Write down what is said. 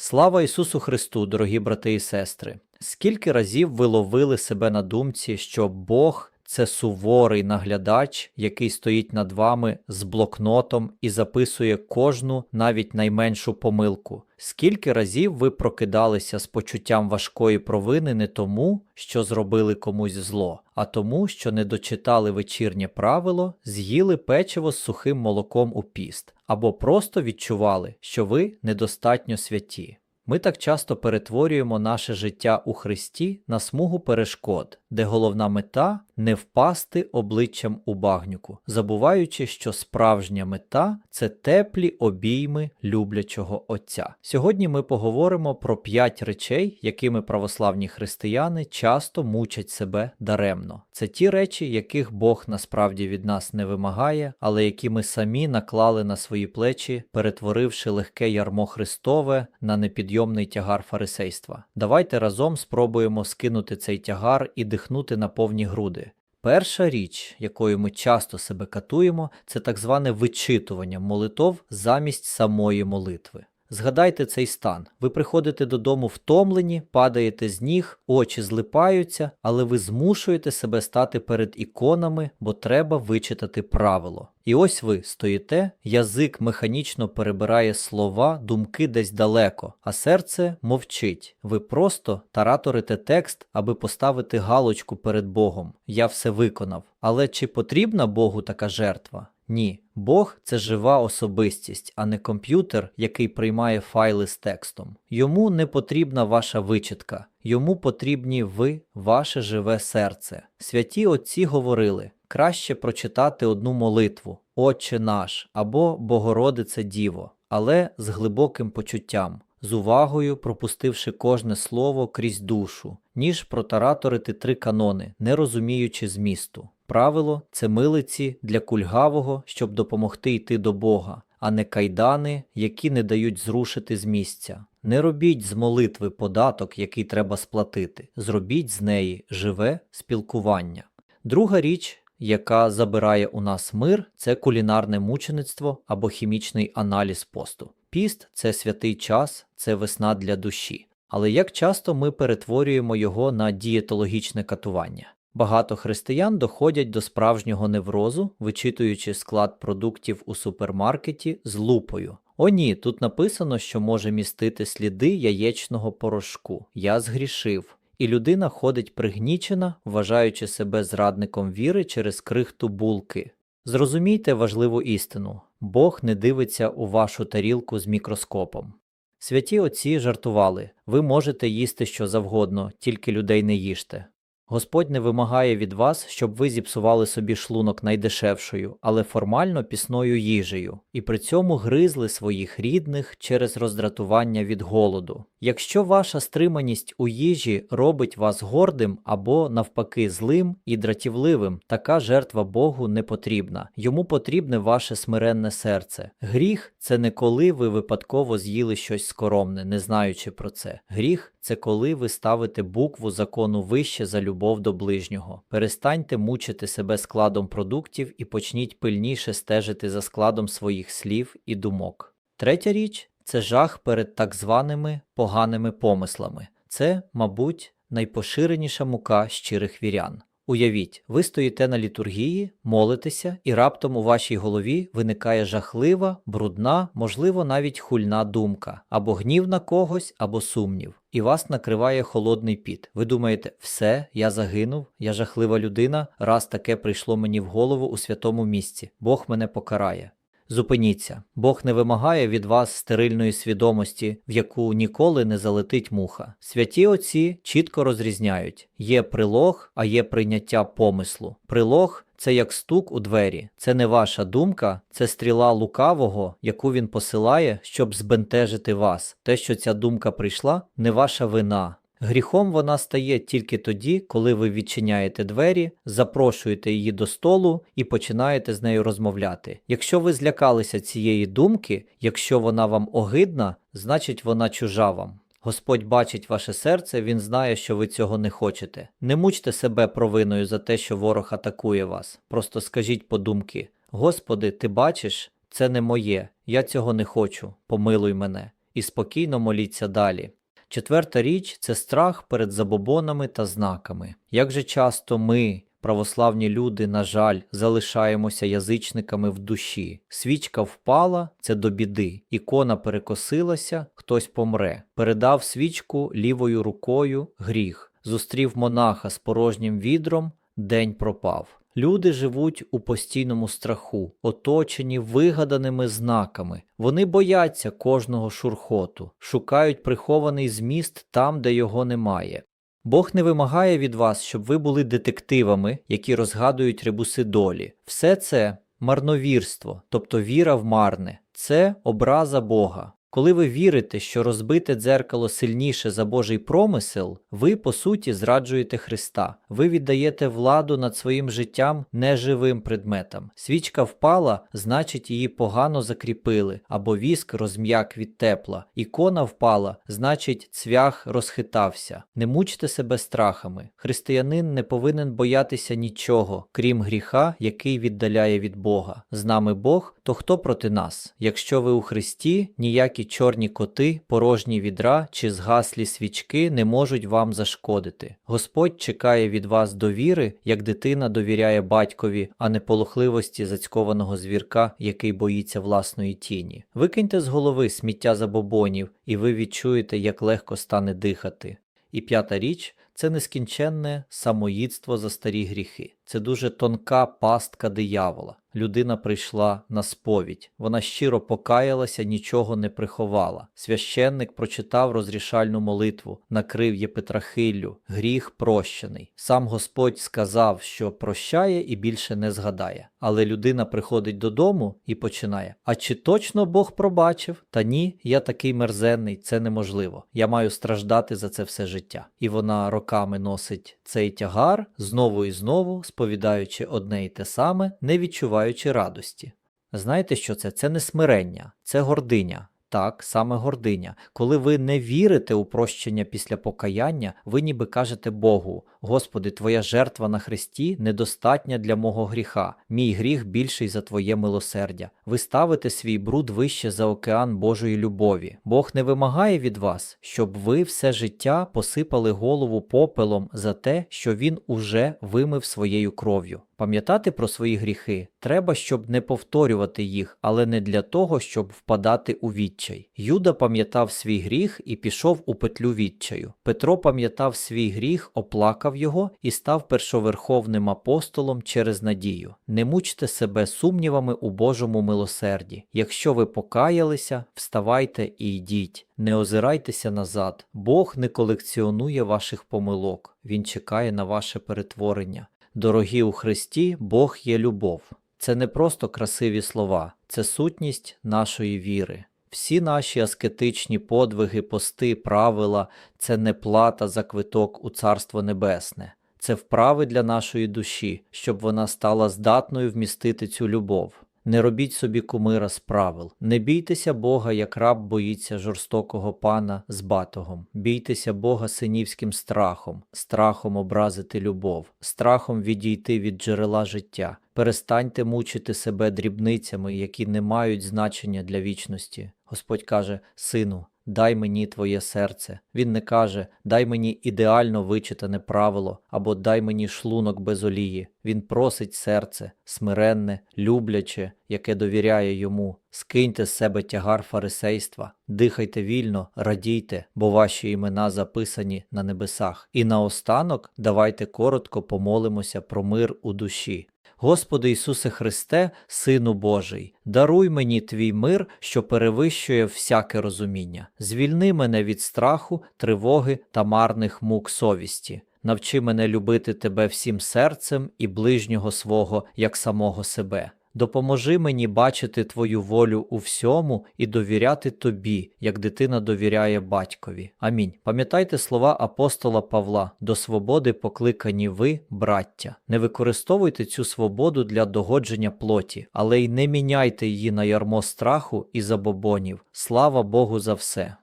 Слава Ісусу Христу, дорогі брати і сестри! Скільки разів ви ловили себе на думці, що Бог це суворий наглядач, який стоїть над вами з блокнотом і записує кожну, навіть найменшу помилку? Скільки разів ви прокидалися з почуттям важкої провини не тому, що зробили комусь зло, а тому, що не дочитали вечірнє правило, з'їли печиво з сухим молоком у піст, або просто відчували, що ви недостатньо святі? Ми так часто перетворюємо наше життя у Христі на смугу перешкод, де головна мета не впасти обличчям у багнюку, забуваючи, що справжня мета це теплі обійми люблячого Отця. Сьогодні ми поговоримо про п'ять речей, якими православні християни часто мучать себе даремно. Це ті речі, яких Бог насправді від нас не вимагає, але які ми самі наклали на свої плечі, перетворивши легке ярмо Христове на непідйомний тягар фарисейства. Давайте разом спробуємо скинути цей тягар і дихнути на повні груди. Перша річ, якою ми часто себе катуємо, це так зване вичитування молитов замість самої молитви. Згадайте цей стан. Ви приходите додому втомлені, падаєте з ніг, очі злипаються, але ви змушуєте себе стати перед іконами, бо треба вичитати правило. І ось ви стоїте, язик механічно перебирає слова, думки десь далеко, а серце мовчить. Ви просто тараторите текст, аби поставити галочку перед Богом. Я все виконав. Але чи потрібна Богу така жертва? Ні, Бог це жива особистість, а не комп'ютер, який приймає файли з текстом. Йому не потрібна ваша вичитка, йому потрібні ви, ваше живе серце. Святі отці говорили: краще прочитати одну молитву, Отче наш або Богородице Діво, але з глибоким почуттям. З увагою пропустивши кожне слово крізь душу, ніж протараторити три канони, не розуміючи змісту. Правило це милиці для кульгавого, щоб допомогти йти до Бога, а не кайдани, які не дають зрушити з місця. Не робіть з молитви податок, який треба сплатити. Зробіть з неї живе спілкування. Друга річ, яка забирає у нас мир, це кулінарне мучеництво або хімічний аналіз посту. Піст це святий час, це весна для душі. Але як часто ми перетворюємо його на дієтологічне катування? Багато християн доходять до справжнього неврозу, вичитуючи склад продуктів у супермаркеті з лупою. О ні, тут написано, що може містити сліди яєчного порошку. Я згрішив. І людина ходить пригнічена, вважаючи себе зрадником віри через крихту булки. Зрозумійте важливу істину Бог не дивиться у вашу тарілку з мікроскопом. Святі отці жартували ви можете їсти що завгодно, тільки людей не їжте. Господь не вимагає від вас, щоб ви зіпсували собі шлунок найдешевшою, але формально пісною їжею, і при цьому гризли своїх рідних через роздратування від голоду. Якщо ваша стриманість у їжі робить вас гордим або навпаки злим і дратівливим, така жертва Богу не потрібна. Йому потрібне ваше смиренне серце. Гріх це не коли ви випадково з'їли щось скоромне, не знаючи про це. Гріх це коли ви ставите букву закону вище за любов до ближнього. Перестаньте мучити себе складом продуктів і почніть пильніше стежити за складом своїх слів і думок. Третя річ це жах перед так званими поганими помислами. Це, мабуть, найпоширеніша мука щирих вірян. Уявіть, ви стоїте на літургії, молитеся, і раптом у вашій голові виникає жахлива, брудна, можливо, навіть хульна думка, або гнів на когось, або сумнів, і вас накриває холодний піт. Ви думаєте, все, я загинув, я жахлива людина, раз таке прийшло мені в голову у святому місці, Бог мене покарає. Зупиніться, Бог не вимагає від вас стерильної свідомості, в яку ніколи не залетить муха. Святі отці чітко розрізняють: є прилог, а є прийняття помислу. Прилог це як стук у двері, це не ваша думка, це стріла лукавого, яку він посилає, щоб збентежити вас. Те, що ця думка прийшла, не ваша вина. Гріхом вона стає тільки тоді, коли ви відчиняєте двері, запрошуєте її до столу і починаєте з нею розмовляти. Якщо ви злякалися цієї думки, якщо вона вам огидна, значить вона чужа вам. Господь бачить ваше серце, Він знає, що ви цього не хочете. Не мучте себе провиною за те, що ворог атакує вас. Просто скажіть подумки: Господи, ти бачиш, це не моє, я цього не хочу, помилуй мене. і спокійно моліться далі. Четверта річ це страх перед забобонами та знаками. Як же часто ми, православні люди, на жаль, залишаємося язичниками в душі. Свічка впала це до біди, ікона перекосилася, хтось помре. Передав свічку лівою рукою гріх, зустрів монаха з порожнім відром, день пропав. Люди живуть у постійному страху, оточені вигаданими знаками. Вони бояться кожного шурхоту, шукають прихований зміст там, де його немає. Бог не вимагає від вас, щоб ви були детективами, які розгадують ребуси долі. Все це марновірство, тобто віра в марне, це образа Бога. Коли ви вірите, що розбите дзеркало сильніше за Божий промисел, ви по суті зраджуєте Христа. Ви віддаєте владу над своїм життям неживим предметам. Свічка впала, значить її погано закріпили, або віск розм'як від тепла. Ікона впала, значить цвях розхитався. Не мучте себе страхами. Християнин не повинен боятися нічого, крім гріха, який віддаляє від Бога. З нами Бог, то хто проти нас? Якщо ви у Христі, ніякі чорні коти, порожні відра чи згаслі свічки не можуть вам зашкодити. Господь чекає від вас довіри, як дитина довіряє батькові, а не полохливості зацькованого звірка, який боїться власної тіні. Викиньте з голови сміття забобонів, і ви відчуєте, як легко стане дихати. І п'ята річ це нескінченне самоїдство за старі гріхи. Це дуже тонка пастка диявола. Людина прийшла на сповідь. Вона щиро покаялася, нічого не приховала. Священник прочитав розрішальну молитву, накрив єпитрахилю, гріх прощений. Сам Господь сказав, що прощає і більше не згадає. Але людина приходить додому і починає: А чи точно Бог пробачив? Та ні, я такий мерзенний, це неможливо. Я маю страждати за це все життя. І вона роками носить цей тягар знову і знову, сповідаючи одне і те саме, не відчуваючи радості. Знаєте, що це? Це не смирення, це гординя. Так, саме гординя. Коли ви не вірите у прощення після покаяння, ви ніби кажете Богу: Господи, Твоя жертва на Христі недостатня для мого гріха, мій гріх більший за Твоє милосердя. Ви ставите свій бруд вище за океан Божої любові. Бог не вимагає від вас, щоб ви все життя посипали голову попелом за те, що Він уже вимив своєю кров'ю. Пам'ятати про свої гріхи треба, щоб не повторювати їх, але не для того, щоб впадати у відчай. Юда пам'ятав свій гріх і пішов у петлю відчаю. Петро пам'ятав свій гріх, оплакав його і став першоверховним апостолом через надію. Не мучте себе сумнівами у Божому милосерді. Якщо ви покаялися, вставайте і йдіть. Не озирайтеся назад. Бог не колекціонує ваших помилок, Він чекає на ваше перетворення. Дорогі у Христі, Бог є любов. Це не просто красиві слова, це сутність нашої віри. Всі наші аскетичні подвиги, пости, правила це не плата за квиток у Царство Небесне, це вправи для нашої душі, щоб вона стала здатною вмістити цю любов. Не робіть собі кумира з правил. Не бійтеся Бога, як раб боїться жорстокого пана з батогом. Бійтеся Бога синівським страхом, страхом образити любов, страхом відійти від джерела життя. Перестаньте мучити себе дрібницями, які не мають значення для вічності. Господь каже: Сину, дай мені твоє серце. Він не каже, дай мені ідеально вичитане правило або дай мені шлунок без олії. Він просить серце, смиренне, любляче, яке довіряє йому. Скиньте з себе тягар фарисейства, дихайте вільно, радійте, бо ваші імена записані на небесах. І наостанок давайте коротко помолимося про мир у душі. Господи Ісусе Христе, Сину Божий, даруй мені твій мир, що перевищує всяке розуміння. Звільни мене від страху, тривоги та марних мук совісті. Навчи мене любити тебе всім серцем і ближнього свого як самого себе. Допоможи мені бачити Твою волю у всьому і довіряти Тобі, як дитина довіряє батькові. Амінь. Пам'ятайте слова апостола Павла: до свободи покликані ви, браття. Не використовуйте цю свободу для догодження плоті, але й не міняйте її на ярмо страху і забобонів. Слава Богу за все.